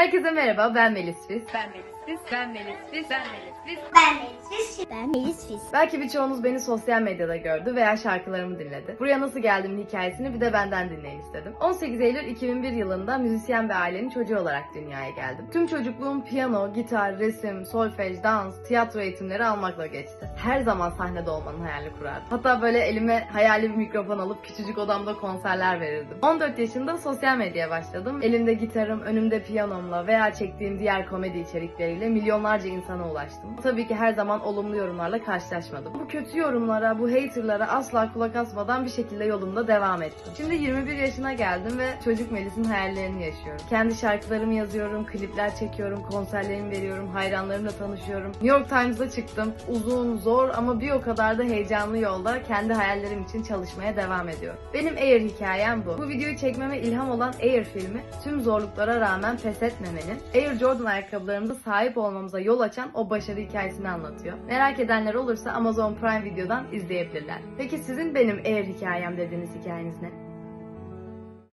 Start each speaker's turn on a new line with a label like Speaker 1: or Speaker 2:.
Speaker 1: Herkese merhaba, ben Melis Fis.
Speaker 2: Ben Melis Fis, ben Melis Fis, ben Melis Fis.
Speaker 3: Ben Melis. Ben Melis Fiş.
Speaker 1: Belki birçoğunuz beni sosyal medyada gördü veya şarkılarımı dinledi. Buraya nasıl geldiğimin hikayesini bir de benden dinleyin istedim. 18 Eylül 2001 yılında müzisyen bir ailenin çocuğu olarak dünyaya geldim. Tüm çocukluğum piyano, gitar, resim, solfej, dans, tiyatro eğitimleri almakla geçti. Her zaman sahnede olmanın hayalini kurardım. Hatta böyle elime hayali bir mikrofon alıp küçücük odamda konserler verirdim. 14 yaşında sosyal medyaya başladım. Elimde gitarım, önümde piyanomla veya çektiğim diğer komedi içerikleriyle milyonlarca insana ulaştım. Tabii ki her zaman olumlu yorumlarla karşılaşmadım. Bu kötü yorumlara, bu haterlara asla kulak asmadan bir şekilde yolumda devam ettim. Şimdi 21 yaşına geldim ve çocuk Melis'in hayallerini yaşıyorum. Kendi şarkılarımı yazıyorum, klipler çekiyorum, konserlerimi veriyorum, hayranlarımla tanışıyorum. New York Times'da çıktım. Uzun, zor ama bir o kadar da heyecanlı yolda kendi hayallerim için çalışmaya devam ediyorum. Benim Air hikayem bu. Bu videoyu çekmeme ilham olan Air filmi tüm zorluklara rağmen pes etmemenin, Air Jordan ayakkabılarımıza sahip olmamıza yol açan o başarı hikayesini anlatıyor. Merak edenler olursa Amazon Prime Video'dan izleyebilirler. Peki sizin benim Air hikayem dediğiniz hikayeniz ne?